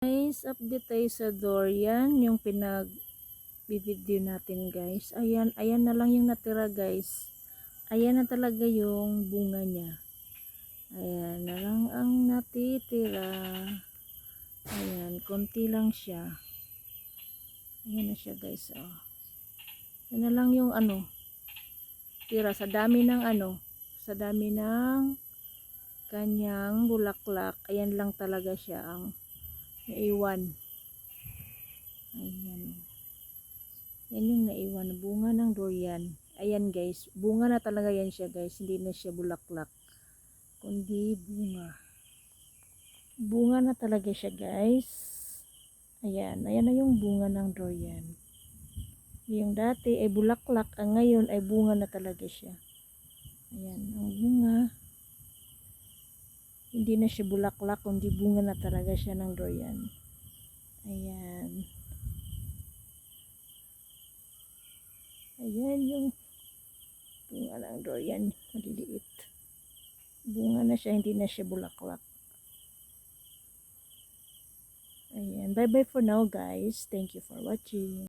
Guys, update tayo sa durian, yung pinag video natin guys. Ayan, ayan na lang yung natira guys. Ayan na talaga yung bunga niya. Ayan na lang ang natitira. Ayan, konti lang siya. Ayan na siya guys. Oh. Ayan na lang yung ano, tira sa dami ng ano, sa dami ng kanyang bulaklak. Ayan lang talaga siya ang naiwan. Ayan. Yan yung naiwan na bunga ng durian. Ayan guys, bunga na talaga yan siya guys. Hindi na siya bulaklak. Kundi bunga. Bunga na talaga siya guys. Ayan, ayan na yung bunga ng durian. Yung dati ay bulaklak, ang ngayon ay bunga na talaga siya. Ayan, ang bunga. Hindi na siya bulaklak, kundi bunga na talaga siya ng durian. Ayan. Ayan yung bunga ng durian, maliliit. Bunga na siya, hindi na siya bulaklak. Ayan, bye bye for now guys. Thank you for watching.